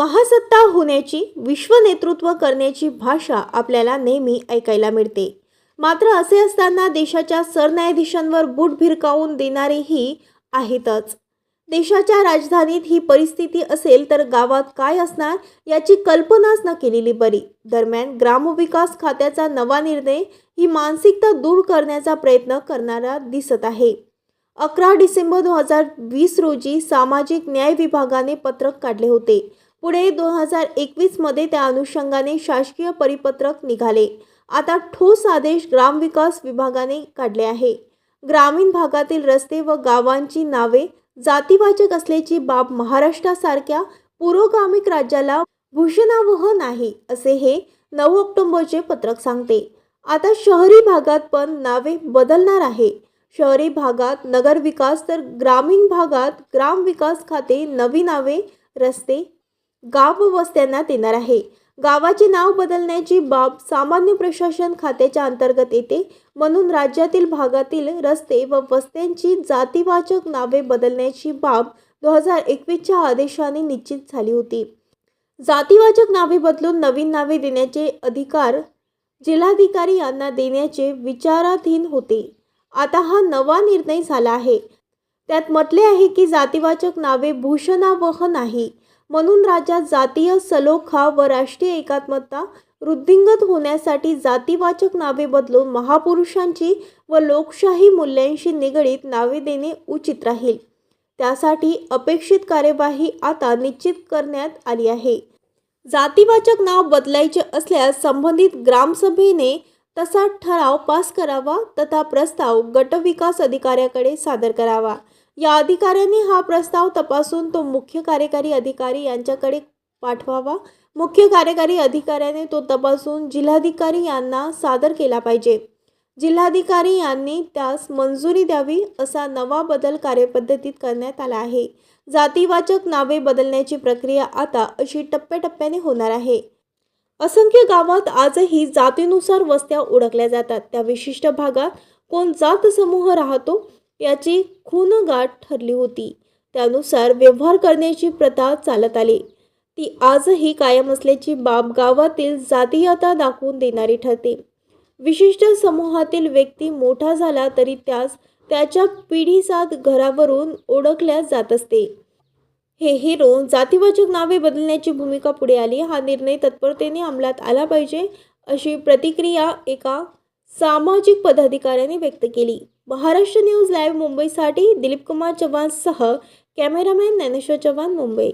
महासत्ता होण्याची विश्वनेतृत्व करण्याची भाषा आपल्याला नेहमी ऐकायला मिळते. मात्र असे असताना देशाच्या सरन्यायाधीशांवर बूट भिरकावून देणारेही आहेतच. देशाच्या राजधानीत ही परिस्थिती असेल तर गावात काय असणार याची कल्पनाच न केलेली बरी. दरम्यान ग्रामविकास खात्याचा नवा निर्णय ही मानसिकता दूर करण्याचा प्रयत्न करणारा दिसत आहे. अकरा डिसेंबर दोन हजार वीस रोजी सामाजिक न्याय विभागाने पत्रक काढले होते. पुढे दोन हजार एकवीसमध्ये त्या अनुषंगाने शासकीय परिपत्रक निघाले. आता ठोस आदेश ग्रामविकास विभागाने काढले आहे. ग्रामीण भागातील रस्ते व गावांची नावे जातीवाचक असल्याची बाब महाराष्ट्रासारख्या पुरोगामिक राज्याला भूषणावह नाही असे हे नऊ ऑक्टोबरचे पत्रक सांगते. आता शहरी भागात पण नावे बदलणार आहे. शहरी भागात नगरविकास तर ग्रामीण भागात ग्रामविकास खाते नवी नावे रस्ते गाव वस्त्यांना देणार आहे. गावाचे नाव बदलण्याची बाब सामान्य प्रशासन खात्याच्या अंतर्गत येते. म्हणून राज्यातील भागातील रस्ते व वस्त्यांची जातीवाचक नावे बदलण्याची बाब दोन हजार एकवीसच्या आदेशाने निश्चित झाली होती. जातीवाचक नावे बदलून नवीन नावे देण्याचे अधिकार जिल्हाधिकारी यांना देण्याचे विचाराधीन होते. आता हा नवा निर्णय झाला आहे. त्यात म्हटले आहे की जातीवाचक नावे भूषणावह नाही. म्हणून राज्यात जातीय सलोखा व राष्ट्रीय एकात्मता वृद्धिंगत होण्यासाठी जातीवाचक नावे बदलून महापुरुषांची व लोकशाही मूल्यांशी निगडीत नावे देणे उचित राहील. त्यासाठी अपेक्षित कार्यवाही आता निश्चित करण्यात आली आहे. जातीवाचक नाव बदलायचे असल्यास संबंधित ग्रामसभेने तसा ठराव पास करावा तथा प्रस्ताव गटविकास अधिकाऱ्याकडे सादर करावा. या अधिकाऱ्याने हा प्रस्ताव तपासून तो मुख्य कार्यकारी अधिकारी यांच्याकडे पाठवावा. मुख्य कार्यकारी अधिकाऱ्याने तो तपासून जिल्हाधिकारी यांना सादर केला पाहिजे. जिल्हाधिकारी यांनी त्यास मंजुरी द्यावी असा नवा बदल कार्यपद्धतीत करण्यात आला आहे. जातीवाचक नावे बदलण्याची प्रक्रिया आता अशी टप्प्याटप्प्याने होणार आहे. असंख्य गावात आजही जातीनुसार वस्त्या ओळखल्या जातात. त्या विशिष्ट भागात कोण जात समूह राहतो? याची खून गाठ ठरली होती. त्यानुसार व्यवहार करण्याची प्रथा चालत आली. ती आजही कायम असल्याची बाब गावातील जातीयता दाखवून देणारी ठरते. विशिष्ट समूहातील व्यक्ती मोठा झाला तरी त्यास त्याच्या पिढीसात घरावरून ओळखल्या जात असते. हे हिरो जातीवाचक नावे बदलण्याची भूमिका पुढे आली. हा निर्णय तत्परतेने अंमलात आला पाहिजे अशी प्रतिक्रिया एका सामाजिक पदाधिकाऱ्यांनी व्यक्त केली. महाराष्ट्र न्यूज लाईव्ह मुंबईसाठी दिलीप कुमार चव्हाणसह कॅमेरामॅन ज्ञानेश्वर चव्हाण मुंबई.